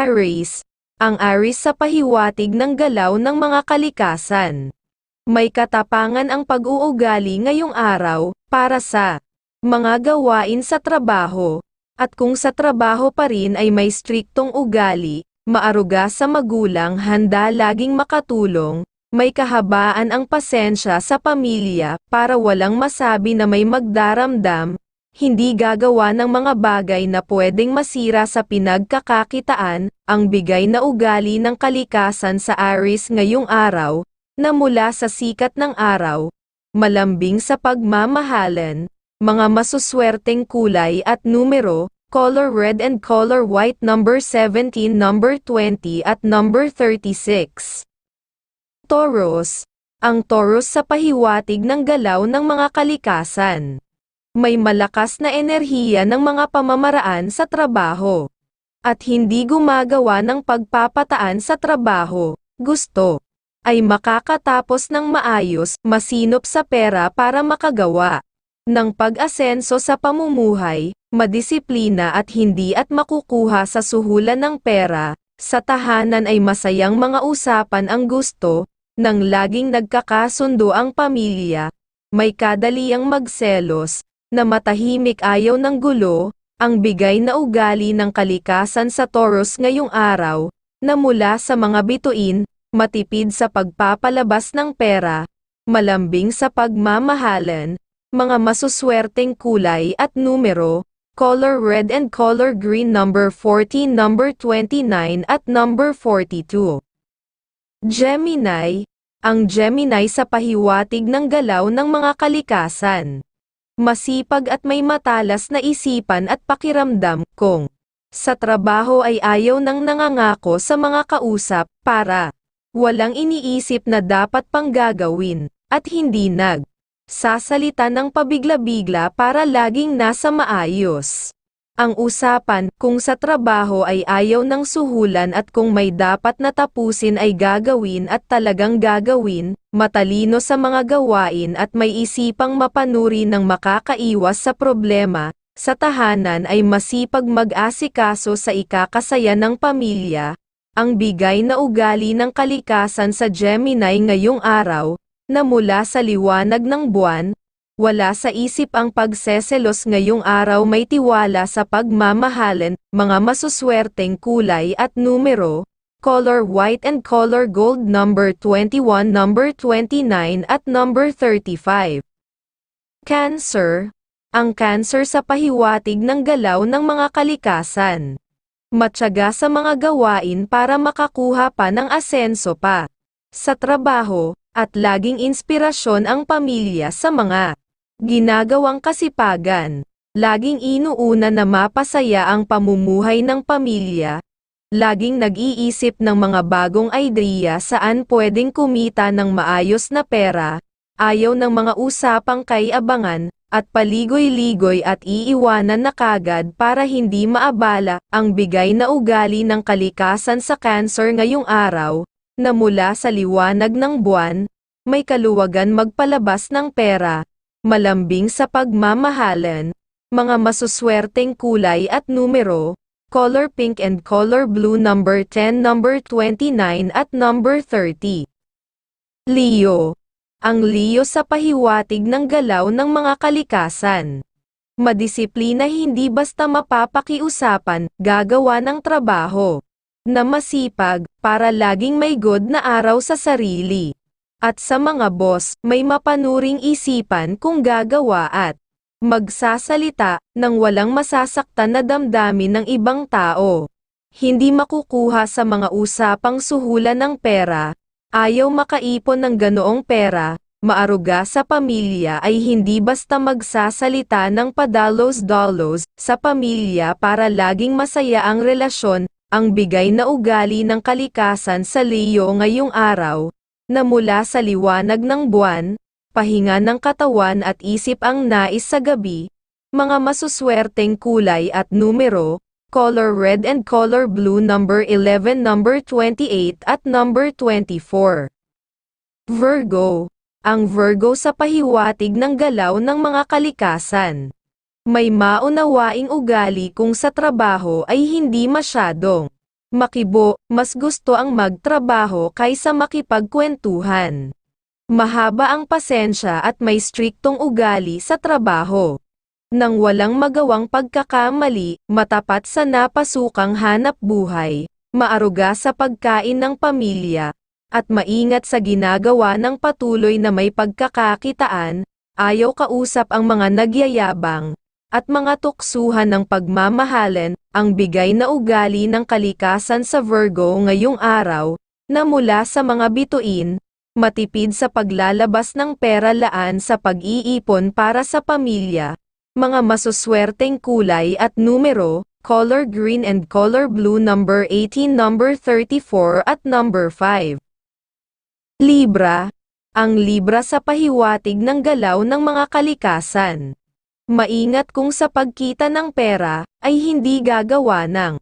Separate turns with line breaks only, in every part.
Aries, ang Aries sa pahiwatig ng galaw ng mga kalikasan. May katapangan ang pag-uugali ngayong araw, para sa mga gawain sa trabaho, at kung sa trabaho pa rin ay may striktong ugali, maaruga sa magulang handa laging makatulong, may kahabaan ang pasensya sa pamilya para walang masabi na may magdaramdam, hindi gagawa ng mga bagay na pwedeng masira sa pinagkakakitaan, ang bigay na ugali ng kalikasan sa Aries ngayong araw, na mula sa sikat ng araw, malambing sa pagmamahalan, mga masuswerteng kulay at numero, color red and color white number 17 number 20 at number 36. Taurus, ang Taurus sa pahiwatig ng galaw ng mga kalikasan may malakas na enerhiya ng mga pamamaraan sa trabaho. At hindi gumagawa ng pagpapataan sa trabaho, gusto, ay makakatapos ng maayos, masinop sa pera para makagawa ng pag-asenso sa pamumuhay, madisiplina at hindi at makukuha sa suhulan ng pera, sa tahanan ay masayang mga usapan ang gusto, nang laging nagkakasundo ang pamilya, may kadaliang magselos, na matahimik ayaw ng gulo, ang bigay na ugali ng kalikasan sa Taurus ngayong araw, na mula sa mga bituin, matipid sa pagpapalabas ng pera, malambing sa pagmamahalan, mga masuswerteng kulay at numero, color red and color green number 14 number 29 at number 42. Gemini, ang Gemini sa pahiwatig ng galaw ng mga kalikasan masipag at may matalas na isipan at pakiramdam, kung sa trabaho ay ayaw nang nangangako sa mga kausap, para walang iniisip na dapat pang gagawin, at hindi nag sasalita ng pabigla-bigla para laging nasa maayos. Ang usapan, kung sa trabaho ay ayaw ng suhulan at kung may dapat na tapusin ay gagawin at talagang gagawin, matalino sa mga gawain at may isipang mapanuri ng makakaiwas sa problema, sa tahanan ay masipag mag-asikaso sa ikakasaya ng pamilya, ang bigay na ugali ng kalikasan sa Gemini ngayong araw, na mula sa liwanag ng buwan, wala sa isip ang pagseselos ngayong araw may tiwala sa pagmamahalan, mga masuswerteng kulay at numero, color white and color gold number 21 number 29 at number 35. Cancer, ang cancer sa pahiwatig ng galaw ng mga kalikasan. Matyaga sa mga gawain para makakuha pa ng asenso pa sa trabaho, at laging inspirasyon ang pamilya sa mga ginagawang kasipagan. Laging inuuna na mapasaya ang pamumuhay ng pamilya. Laging nag-iisip ng mga bagong idea saan pwedeng kumita ng maayos na pera. Ayaw ng mga usapang kay abangan, at paligoy-ligoy at iiwanan na kagad para hindi maabala ang bigay na ugali ng kalikasan sa cancer ngayong araw, na mula sa liwanag ng buwan, may kaluwagan magpalabas ng pera, malambing sa pagmamahalan, mga masuswerteng kulay at numero, color pink and color blue number 10 number 29 at number 30. Leo. Ang Leo sa pahiwatig ng galaw ng mga kalikasan. Madisiplina hindi basta mapapakiusapan, gagawa ng trabaho. Na masipag, para laging may good na araw sa sarili. At sa mga boss, may mapanuring isipan kung gagawa at magsasalita nang walang masasaktan na damdamin ng ibang tao. Hindi makukuha sa mga usapang suhulan ng pera, ayaw makaipon ng ganoong pera, maaruga sa pamilya ay hindi basta magsasalita ng padalos-dolos sa pamilya para laging masaya ang relasyon, ang bigay na ugali ng kalikasan sa Leo ngayong araw, na mula sa liwanag ng buwan, pahinga ng katawan at isip ang nais sa gabi, mga masuswerteng kulay at numero, color red and color blue number 11 number 28 at number 24. Virgo. Ang Virgo sa pahiwatig ng galaw ng mga kalikasan. May maunawaing ugali kung sa trabaho ay hindi masyadong Makibo, mas gusto ang magtrabaho kaysa makipagkwentuhan. Mahaba ang pasensya at may striktong ugali sa trabaho. Nang walang magawang pagkakamali, matapat sa napasukang hanap buhay, maaruga sa pagkain ng pamilya, at maingat sa ginagawa ng patuloy na may pagkakakitaan, ayaw kausap ang mga nagyayabang, at mga tuksuhan ng pagmamahalan, ang bigay na ugali ng kalikasan sa Virgo ngayong araw, na mula sa mga bituin, matipid sa paglalabas ng pera laan sa pag-iipon para sa pamilya, mga masuswerteng kulay at numero, color green and color blue number 18 number 34 at number 5. Libra, ang Libra sa pahiwatig ng galaw ng mga kalikasan. Maingat kung sa pagkita ng pera, ay hindi gagawa ng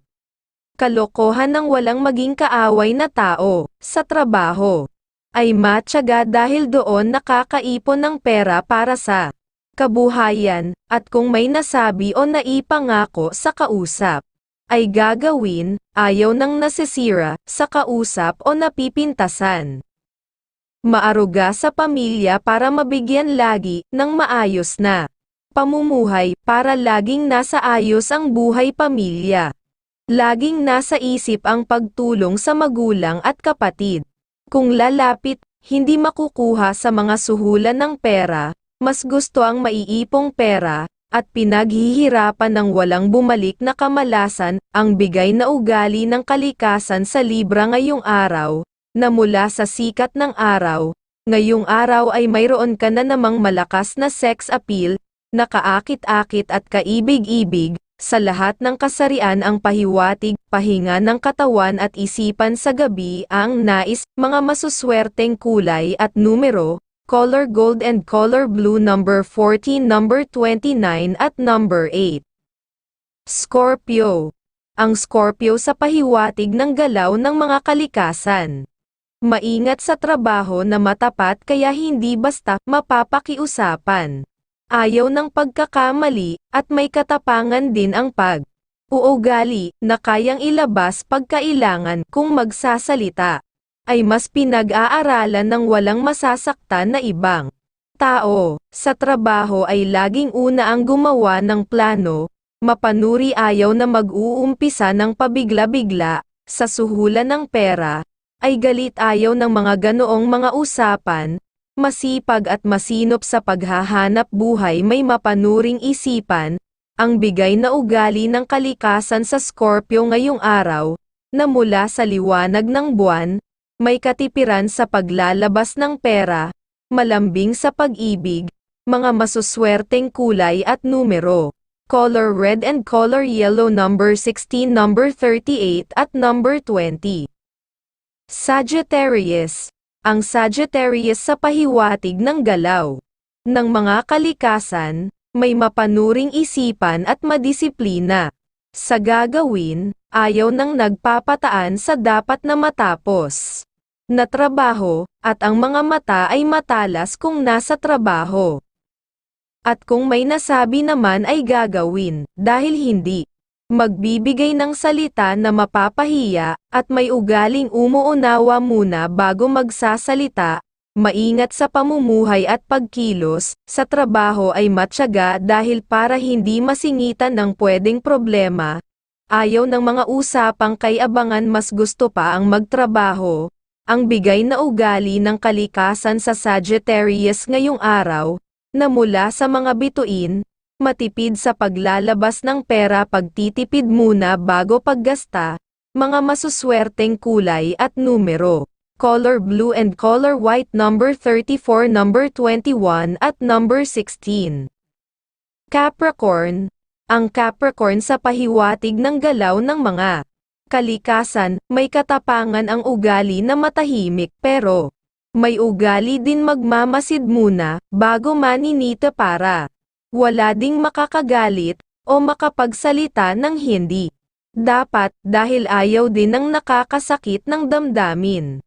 kalokohan ng walang maging kaaway na tao, sa trabaho. Ay matyaga dahil doon nakakaipon ng pera para sa kabuhayan, at kung may nasabi o naipangako sa kausap, ay gagawin, ayaw ng nasisira, sa kausap o napipintasan. Maaruga sa pamilya para mabigyan lagi ng maayos na pamumuhay para laging nasa ayos ang buhay pamilya. Laging nasa isip ang pagtulong sa magulang at kapatid. Kung lalapit, hindi makukuha sa mga suhulan ng pera, mas gusto ang maiipong pera, at pinaghihirapan ng walang bumalik na kamalasan, ang bigay na ugali ng kalikasan sa Libra ngayong araw, na mula sa sikat ng araw, ngayong araw ay mayroon ka na namang malakas na sex appeal, nakaakit-akit at kaibig-ibig, sa lahat ng kasarian ang pahiwatig, pahinga ng katawan at isipan sa gabi ang nais, mga masuswerteng kulay at numero, color gold and color blue number 14 number 29 at number 8. Scorpio. Ang Scorpio sa pahiwatig ng galaw ng mga kalikasan. Maingat sa trabaho na matapat kaya hindi basta mapapakiusapan ayaw ng pagkakamali, at may katapangan din ang pag uugali na kayang ilabas pagkailangan kung magsasalita, ay mas pinag-aaralan ng walang masasaktan na ibang tao. Sa trabaho ay laging una ang gumawa ng plano, mapanuri ayaw na mag-uumpisa ng pabigla-bigla, sa suhulan ng pera, ay galit ayaw ng mga ganoong mga usapan, masipag at masinop sa paghahanap buhay may mapanuring isipan, ang bigay na ugali ng kalikasan sa Scorpio ngayong araw, na mula sa liwanag ng buwan, may katipiran sa paglalabas ng pera, malambing sa pag-ibig, mga masuswerteng kulay at numero, color red and color yellow number 16 number 38 at number 20. Sagittarius ang Sagittarius sa pahiwatig ng galaw ng mga kalikasan, may mapanuring isipan at madisiplina. Sa gagawin, ayaw nang nagpapataan sa dapat na matapos na trabaho, at ang mga mata ay matalas kung nasa trabaho. At kung may nasabi naman ay gagawin, dahil hindi magbibigay ng salita na mapapahiya, at may ugaling umuunawa muna bago magsasalita, maingat sa pamumuhay at pagkilos, sa trabaho ay matyaga dahil para hindi masingitan ng pwedeng problema, ayaw ng mga usapang kay abangan mas gusto pa ang magtrabaho, ang bigay na ugali ng kalikasan sa Sagittarius ngayong araw, na mula sa mga bituin, matipid sa paglalabas ng pera pagtitipid muna bago paggasta, mga masuswerteng kulay at numero, color blue and color white number 34 number 21 at number 16. Capricorn, ang Capricorn sa pahiwatig ng galaw ng mga kalikasan, may katapangan ang ugali na matahimik pero may ugali din magmamasid muna bago maninita para wala ding makakagalit, o makapagsalita ng hindi. Dapat, dahil ayaw din ng nakakasakit ng damdamin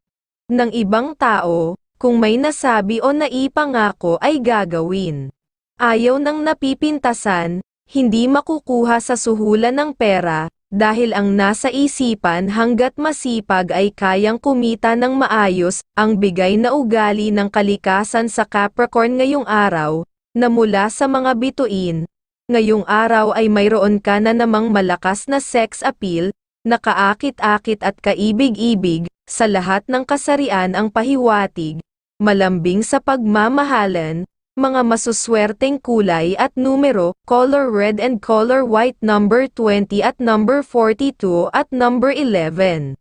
ng ibang tao, kung may nasabi o naipangako ay gagawin. Ayaw ng napipintasan, hindi makukuha sa suhulan ng pera, dahil ang nasa isipan hanggat masipag ay kayang kumita ng maayos, ang bigay na ugali ng kalikasan sa Capricorn ngayong araw, na mula sa mga bituin, ngayong araw ay mayroon ka na namang malakas na sex appeal, nakaakit-akit at kaibig-ibig, sa lahat ng kasarian ang pahiwatig, malambing sa pagmamahalan, mga masuswerteng kulay at numero, color red and color white number 20 at number 42 at number 11.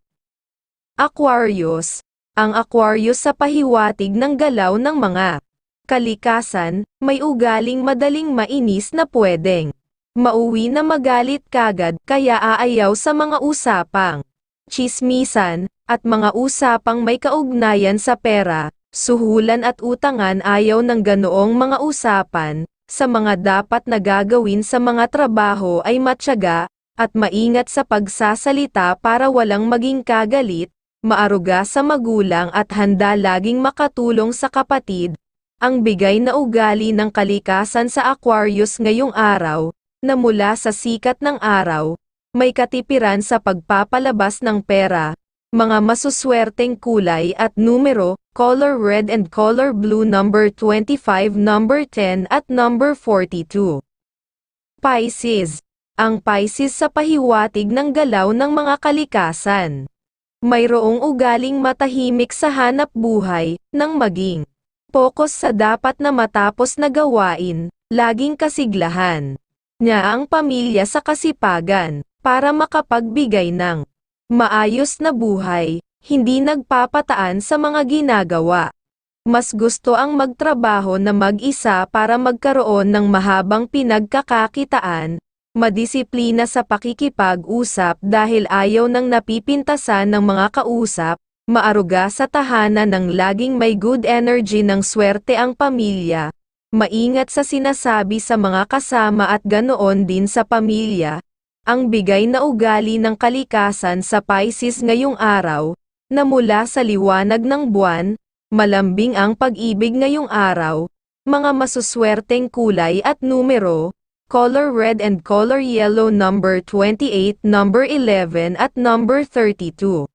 Aquarius, ang Aquarius sa pahiwatig ng galaw ng mga kalikasan, may ugaling madaling mainis na pwedeng mauwi na magalit kagad kaya aayaw sa mga usapang chismisan, at mga usapang may kaugnayan sa pera, suhulan at utangan ayaw ng ganoong mga usapan, sa mga dapat na gagawin sa mga trabaho ay matyaga, at maingat sa pagsasalita para walang maging kagalit, maaruga sa magulang at handa laging makatulong sa kapatid, ang bigay na ugali ng kalikasan sa Aquarius ngayong araw, na mula sa sikat ng araw, may katipiran sa pagpapalabas ng pera, mga masuswerteng kulay at numero, color red and color blue number 25, number 10 at number 42. Pisces. Ang Pisces sa pahiwatig ng galaw ng mga kalikasan. Mayroong ugaling matahimik sa hanap buhay, nang maging focus sa dapat na matapos na gawain, laging kasiglahan niya ang pamilya sa kasipagan, para makapagbigay ng maayos na buhay, hindi nagpapataan sa mga ginagawa. Mas gusto ang magtrabaho na mag-isa para magkaroon ng mahabang pinagkakakitaan, madisiplina sa pakikipag-usap dahil ayaw ng napipintasan ng mga kausap, maaruga sa tahanan ng laging may good energy ng swerte ang pamilya, maingat sa sinasabi sa mga kasama at ganoon din sa pamilya, ang bigay na ugali ng kalikasan sa Pisces ngayong araw, na mula sa liwanag ng buwan, malambing ang pag-ibig ngayong araw, mga masuswerteng kulay at numero, color red and color yellow number 28, number 11 at number 32.